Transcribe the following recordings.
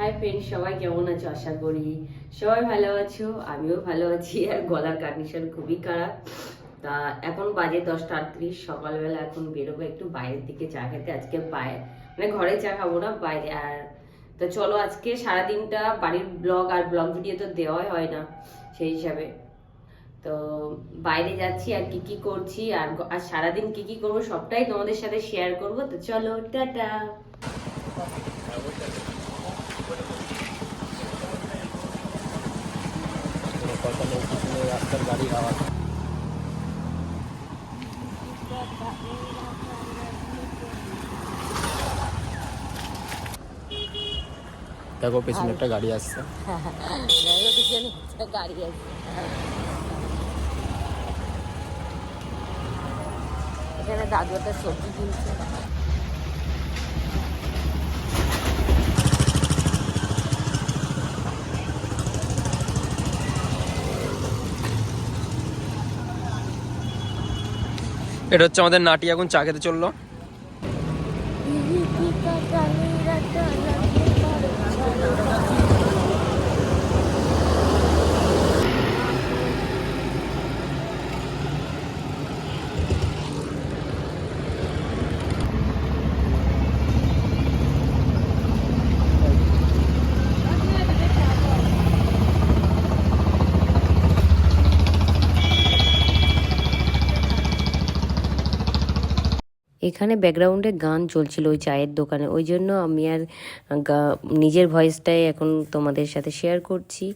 Hi friend সবাই কেমন আছো? আশা করি সবাই ভালো আছো, আমিও ভালো আছি। আর গলার কন্ডিশন খুবই খারাপ। তা এখন বাজে দশটা আটত্রিশ, সকালবেলা এখন বেরোবো একটু বাইরের দিকে চা খেতে। আজকে বাইরে মানে ঘরে চা খাব না, বাইরে। আর তো চলো আজকে সারাদিনটা বাড়ির ব্লগ আর ব্লগ ভিডিও তো দেওয়াই হয় না, সেই হিসাবে। তো বাইরে যাচ্ছি আর কি কি করছি, আর আর সারাদিন কি কি করব সবটাই তোমাদের সাথে শেয়ার করব। তো চলো, টাটা! রাস্তার গাড়ি আওয়াজ দেখো পেছনে একটা গাড়ি আসছে গাড়ি আছে এখানে দাদু একটা সবজি কিনছে এটা হচ্ছে আমাদের নাটি এখন চা খেতে চলল। এখানে ব্যাকগ্রাউন্ডে গান চলছিল ওই চায়ের দোকানে। ওই জন্য আমি আর নিজের ভয়েসটাই এখন তোমাদের সাথে শেয়ার করছি।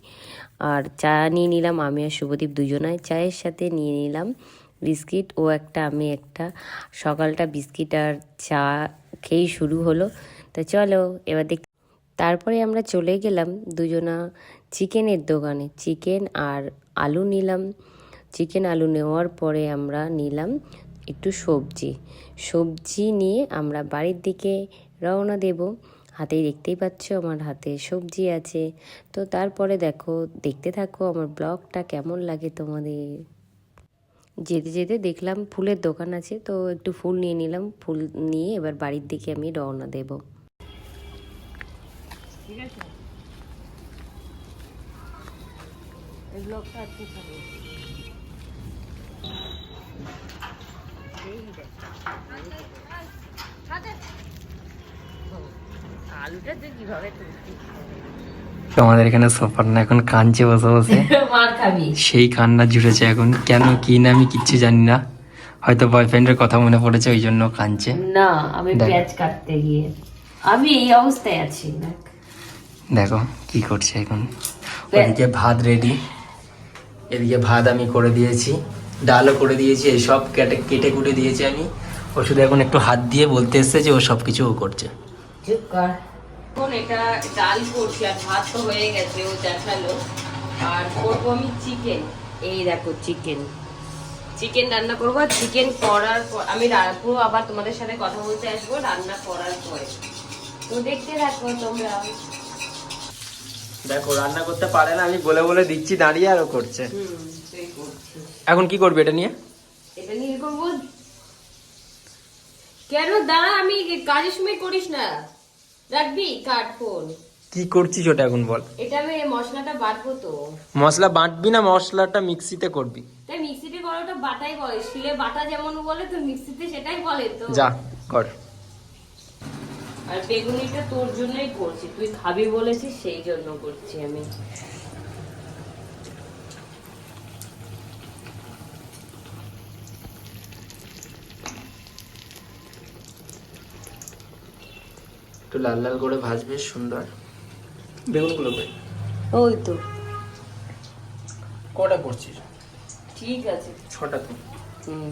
আর চা নিয়ে নিলাম, আমি আর শুভদীপ দুজনায় চায়ের সাথে নিয়ে নিলাম। বিস্কিট, ও একটা, আমি একটা। সকালটা বিস্কিট আর চা খেয়েই শুরু হলো। তো চলো, এবার দেখ। তারপরে আমরা চলে গেলাম দুজনা চিকেনের দোকানে। চিকেন আর আলু নিলাম। চিকেন আলু নেওয়ার পরে আমরা নিলাম একটু সবজি। সবজি নিয়ে আমরা বাড়ির দিকে রওনা দেব। হাতেই দেখতেই পাচ্ছ আমার হাতে সবজি আছে। তো তারপরে দেখো, দেখতে থাকো আমার ব্লগটা কেমন লাগে তোমাদের। যেতে যেতে দেখলাম ফুলের দোকান আছে, তো একটু ফুল নিয়ে নিলাম। ফুল নিয়ে এবার বাড়ির দিকে আমি রওনা দেব। ঠিক আছে। ব্লগটা আজকে আলুটা তুই কীভাবে তুলছিস আমাদের এখানে সোফার না এখন কাঞ্চে বসে বসে। সেই কান্না জুড়েছে এখন। কেন কি না আমি কিচ্ছু জানি না। হয়তো বয়ফ্রেন্ডের কথা মনে পড়েছে ওই জন্য কাঁদছে। না আমি দেখ। পেঁয়াজ কাটতে গিয়ে। আমি এই অবস্থায় আছি দেখো। কি করছে এখন। ওদিকে ভাত রেডি এদিকে ভাত আমি করে দিয়েছি। ডালও করে দিয়েছি সব কেটে কেটে কুটে দিয়েছি আমি। ও শুধু এখন একটু হাত দিয়ে বলতে এসছে যে ও সব কিছু ও করছে। এখন এটা ডাল করছি আর ভাত তো হয়ে গেছে, ও দেখাল। আর করব আমি চিকেন এই দেখো চিকেন চিকেন রান্না করব আর চিকেন করার পর আমি পুরো আবার তোমাদের সাথে কথা বলতে আসব, রান্না করার পরে। তো দেখতে থাকো তোমরা। দেখো রান্না করতে পারে না আমি বলে বলে দিচ্ছি দাঁড়িয়ে আর করছে। এখন কি করবে এটা নিয়ে? এটা নিয়ে করব? কেন দাঁড়া আমি কাজের সময় করিস না? রাখবি কাট ফোন। কি করছিস ওটা এখন বল। এটা আমি মশলাটা বাটবো তো। মশলা বাটবি না মশলাটা মিক্সিতে করবি? তাই মিক্সিতে করাটা বাটাই বলে। শিলে বাটা যেমন বলে তো মিক্সিতে সেটাই বলে তো। যা কর। আর বেগুনিটা তোর জন্যই করছি তুই খাবি বলেছিস সেই জন্য করছি আমি। একটু লাল লাল করে ভাজবে সুন্দর। বেগুনগুলো কই? ওই তো। কটা করছিস? ঠিক আছে। ছটা তো। হুম।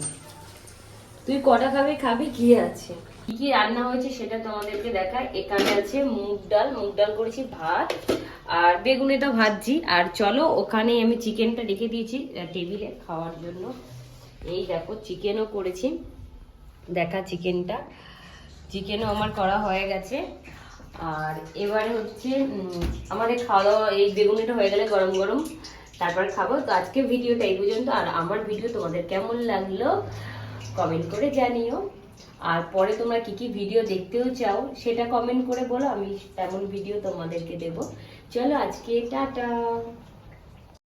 তুই কটা খাবি খাবি কি আছে? কি কি রান্না হয়েছে সেটা তোমাদেরকে দেখায় এখানে আছে মুগ ডাল মুগ ডাল করেছি ভাত, আর বেগুনেটা ভাজছি। আর চলো ওখানে আমি চিকেনটা রেখে দিয়েছি টেবিলে খাওয়ার জন্য। এই দেখো, চিকেনও করেছি। দেখা চিকেনটা। চিকেনও আমার করা হয়ে গেছে। আর এবারে হচ্ছে আমাদের খাওয়া দাওয়া এই বেগুনিটা হয়ে গেলে গরম গরম, তারপর খাব। তো আজকে ভিডিওটা এই পর্যন্ত। আর আমার ভিডিও তোমাদের কেমন লাগল, কমেন্ট করে জানিও। আর পরে তোমরা কি কি ভিডিও দেখতেও চাও, সেটা কমেন্ট করে বলো, আমি তেমন ভিডিও তোমাদেরকে দেব। চলো আজকে টাটা।